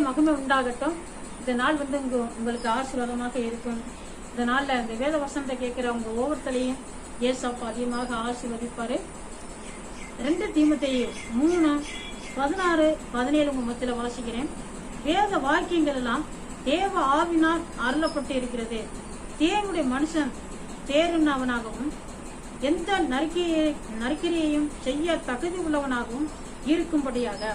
தேவனுக்கே மகிமை உண்டாகட்டும். இந்த நாள் வந்து உங்க உங்களுக்கு ஆசீர்வாதமாக இருக்கும். இந்த நாள்ல இந்த வேத வசனத்தை கேட்கிற உங்க ஒவ்வொருத்தலையும் ஏசப்பா அதிகமாக ஆசீர்வதிப்பாரு. ரெண்டு தீமத்தையும் மூணு பதினாறு பதினேழு உங்க மத்தியில வாசிக்கிறேன். வேத வாக்கியங்கள் எல்லாம் தேவ ஆவினால் அருளப்பட்டு இருக்கிறது. தேவனுடைய மனுஷன் தேருன்னவனாகவும் எந்த நறுக்கியை நறுக்கிறையையும் செய்ய தகுதி உள்ளவனாகவும் இருக்கும்படியாக.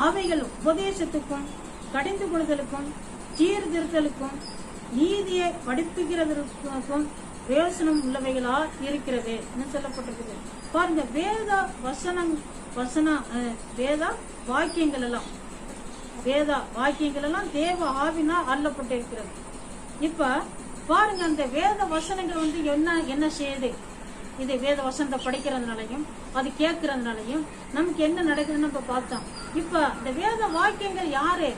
அவைகள் உபதேசத்துக்கும் கடிந்து கொள்தலுக்கும் சீர்திருத்தலுக்கும் நீதியை படிப்புகிறதற்கும் பிரயோசனம் உள்ளவைகளா இருக்கிறது என்று சொல்லப்பட்டிருக்குது. பாருங்க வேத வசனம் வசன வேத வாக்கியங்கள் எல்லாம் வேத வாக்கியங்கள் எல்லாம் தேவ ஆவினா அள்ளப்பட்டிருக்கிறது இப்ப பாருங்க அந்த வேத வசனங்கள் வந்து என்ன என்ன செய்யுது? இது வேத வசனத்தை படிக்கிறதுனாலையும் அது கேட்கறதுனாலையும் நமக்கு என்ன நடக்குதுன்னு நம்ம பார்த்தோம். இப்ப இந்த வேத வாக்கியங்கள் யாரு?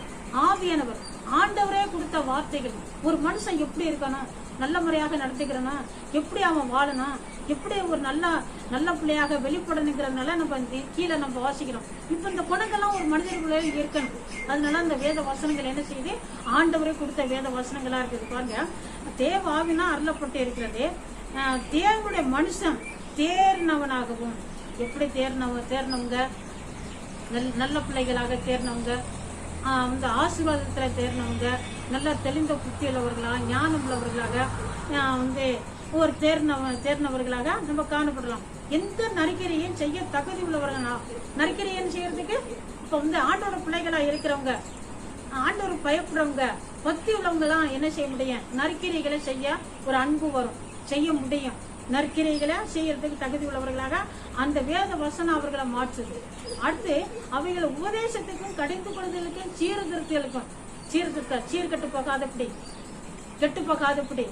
ஆவியானவர். ஆண்டவரே கொடுத்த வார்த்தைகள். ஒரு மனுஷன் எப்படி இருக்கணும் நல்ல முறையாக நடத்துக்கிறனா எப்படி அவன் வாழணும் எப்படி ஒரு நல்ல நல்ல பிள்ளையாக வெளிப்படணுங்கிறதுனால நம்ம கீழே நம்ம வாசிக்கிறோம். இப்ப இந்த குணங்கள்லாம் ஒரு மனிதர்களே இருக்கணும். அதனால அந்த வேத வசனங்கள் என்ன செய்யுது? ஆண்டவரே கொடுத்த வேத வசனங்களா இருக்குது. பாருங்க. தேவ ஆவினா அருளப்பட்டு இருக்கிறது. தேவனுடைய மனுஷன் தேர்னவனாகவும் எப்படி தேர்னவ தேர்னவங்க? நல்- நல்ல பிள்ளைகளாக தேர்னவங்க? வந்து ஆசீர்வாதத்தில் தேர்னவங்க? நல்ல தெளிந்த புத்தி உள்ளவர்களாக ஞானம் உள்ளவர்களாக வந்து ஒரு தேர்னவ தேர்னவர்களாக நம்ம காணப்படலாம். எந்த நரிக்கரையும் செய்ய தகுதி உள்ளவர்கள்? நரிக்கரையும் செய்யறதுக்கு இப்போ வந்து ஆண்டோட பிள்ளைகளாக இருக்கிறவங்க ஆண்டவர் பயப்படுறவங்க பக்தி உள்ளவங்களாம் என்ன செய்ய முடியும்? நற்கிரிகளை செய்ய ஒரு அன்பு வரும். செய்ய முடியும். நற்கிரைகளை செய்யறதுக்கு தகுதி உள்ளவர்களாக அந்த வேத வசனம் அவர்களை மாற்றுது. அடுத்து அவைகளை உபதேசத்துக்கும் கடிந்து கொள்வதற்கும் சீர்திருத்தலுக்கும் சீர்திருத்த சீர்கட்டு போகாதபடி கெட்டு போகாதபடி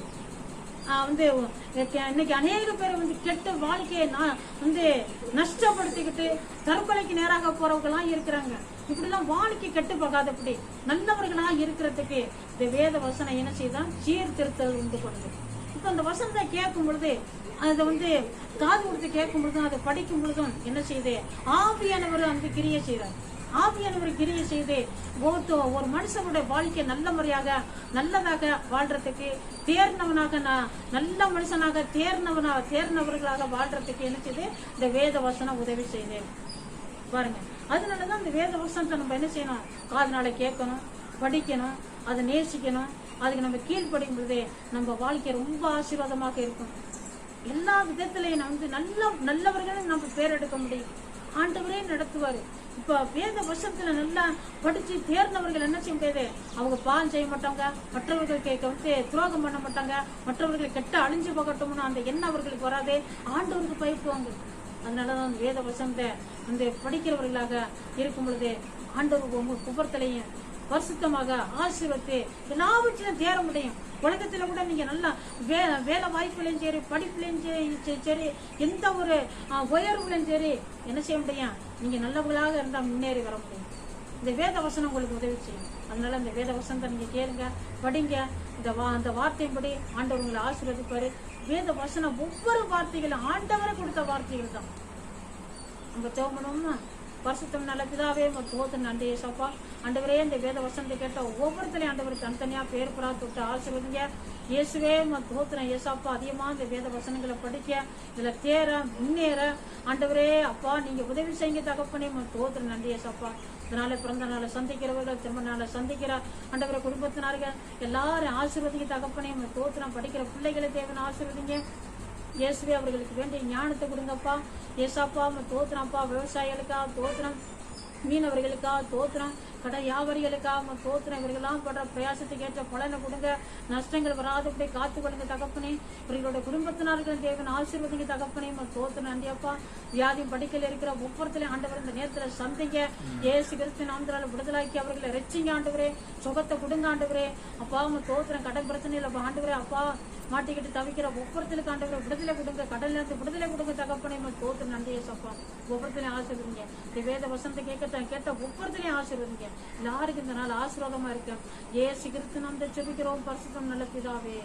வந்து இன்னைக்கு- அநேக பேர் வந்து கெட்ட வாழ்க்கையை நான் வந்து நஷ்டப்படுத்திக்கிட்டு தற்கொலைக்கு நேராக போறவங்களாம் இருக்கிறாங்க. இப்படிலாம் வாழ்க்கை கெட்டு போகாதபடி நல்லவர்களாக இருக்கிறதுக்கு இந்த வேத வசனம் என்ன செய்தான்? சீர்திருத்தல் உண்டு பண்ணுது. இப்போ அந்த வசனத்தை கேட்கும் பொழுது அதை வந்து காது கொடுத்து கேட்கும் பொழுதும் அதை படிக்கும் பொழுதும் என்ன செய்யுது ஆவியானவர் அந்த கிரியை செய்கிறார் ஆவியானவர் கிரியை செய்து ஒரு மனுஷனுடைய வாழ்க்கை நல்ல முறையாக நல்லதாக வாழ்றதுக்கு தேர்னவனாக நான் நல்ல மனுஷனாக தேர்னவனாக தேர்னவர்களாக வாழ்றதுக்கு என்ன செய்யுது இந்த வேத வசனம் உதவி செய்தேன் பாருங்க. அதனாலதான் இந்த வேத வசனத்தை நம்ம என்ன செய்யணும்? காதனால கேட்கணும் படிக்கணும் அதை நேசிக்கணும். அதுக்கு நம்ம கீழ்ப்படியும் பொழுது நம்ம வாழ்க்கை ரொம்ப ஆசீர்வாதமாக இருக்கும். எல்லா விதத்திலையும் நம்ம வந்து நல்ல நல்லவர்களும் நம்ம பேர் எடுக்க முடியும். ஆண்டவரே நடத்துவாரு. இப்ப வேத வருஷத்துல நல்லா படிச்சு தேர்ந்தவர்கள் என்ன செய்ய முடியாது அவங்க பாவம் செய்ய மாட்டாங்க. மற்றவர்கள் கேட்க வந்து துரோகம் பண்ண மாட்டாங்க. மற்றவர்கள் கெட்ட அழிஞ்சு போகட்டும்னு அந்த எண்ணம் அவர்களுக்கு வராது. ஆண்டவருக்கு பயப்புவாங்க அதனாலதான் அந்த வேத வசந்த வந்து படிக்கிறவர்களாக இருக்கும் பொழுது ஆண்டவர் ஒவ்வொரு குபரத்திலையும் பரிசுத்தமாக ஆசீர்வத்து எல்லாவற்றிலும் தேர முடியும். உலகத்தில் கூட நீங்க நல்லா வே வேலை வாய்ப்புலையும் சரி படிப்புலையும் சரி, சரி எந்த ஒரு உயர்வுலையும் சரி என்ன செய்ய முடியும்? நீங்க நல்லவர்களாக இருந்தால் முன்னேறி வர முடியும். இந்த வேத வசனம் உங்களுக்கு உதவி செய்யும். அதனால இந்த வேத வசனத்தை நீங்க கேளுங்க படிங்க. இந்த வா அந்த வார்த்தையின்படி ஆண்டவர் உங்களை ஆசீர்வதிப்பாரு. வேத வசனம் ஒவ்வொரு வார்த்தைகளும் ஆண்டவரை கொடுத்த வார்த்தைகள் தான். நம்ம தோமணும்னா பரிசுத்தம் நல்ல பிதாவே தோத்து நன்றி ஏசப்பா. ஆண்டவரே இந்த வேத வசனத்தை கேட்ட ஒவ்வொருத்தரையும் ஆண்டவர் தனித்தனியா பேர் புறா தொட்டு ஆசீர்வதிங்க. இயேசுவே தோத்துறேன் ஏசப்பா. அதிகமா இந்த வேத வசனங்களை படிக்க இதுல தேர முன்னேற. ஆண்டவரே அப்பா நீங்க உதவி செய்யுங்க தகப்பனே தோத்துற நன்றி ஏசப்பா. இதனால பிறந்த நாளை சந்திக்கிறவர்கள் திரும்ப நாளை சந்திக்கிற ஆண்டவரை குடும்பத்தினார்கள் எல்லாரும் ஆசீர்வதிங்க தகப்பனே தோத்துறேன் படிக்கிற பிள்ளைகளை தேவன் ஆசீர்வதிங்க. இயேசுவே அவர்களுக்கு வேண்டிய ஞானத்தை கொடுங்கப்பா. ஏசாப்பா உம்மை தோத்துறோம்ப்பா விவசாயிகளுக்கா தோத்துறோம் மீனவர்களுக்கா தோத்துறோம் கடை வியாபாரிகளுக்காக உம்மை தோத்துறோம் இவர்களெல்லாம் படுற பிரயாசத்துக்கு ஏற்ற பலனை கொடுங்க. நஷ்டங்கள் வராதபடி காத்து கொடுங்க தகப்பனே இவர்களுடைய குடும்பத்தினர்கள் தேவன் ஆசீர்வதிங்க தகப்பனே. உம்மை தோத்துறோம் நன்றியப்பா வியாதி படிக்கல இருக்கிற ஒவ்வொருத்தரையும் ஆண்டவர் இந்த நேரத்தில் சந்திங்க. ஏசு கிறிஸ்து நாமத்தினால விடுதலாக்கி அவர்களை ரெச்சிங்க ஆண்டவரே. சுகத்தை கொடுங்க ஆண்டவரே. அப்பா அவங்க தோத்துறேன் கடன் பிரச்சனையில் ஆண்டவரே. அப்பா மாட்டிக்கிட்டு தவிக்கிற ஒவ்வொருத்தருக்கு ஆண்டவரை விடுதலை கொடுங்க. கடல்ல இருந்து விடுதலை கொடுங்க தகப்பனே. தோத்து நன்றி சப்பா ஒவ்வொருத்தரையும் ஆசீர்வதிங்க. இந்த வேத வசந்த கேட்க கேட்ட ஒவ்வொருத்தரையும் ஆசீர்வதிங்க. எல்லாருக்கும் இந்த நாள் ஆசீர்வாதமா இருக்க. ஏ கிறிஸ்து நாம் செபிக்கிறோம் பரிசுத்தம் நல்ல பிதாவே.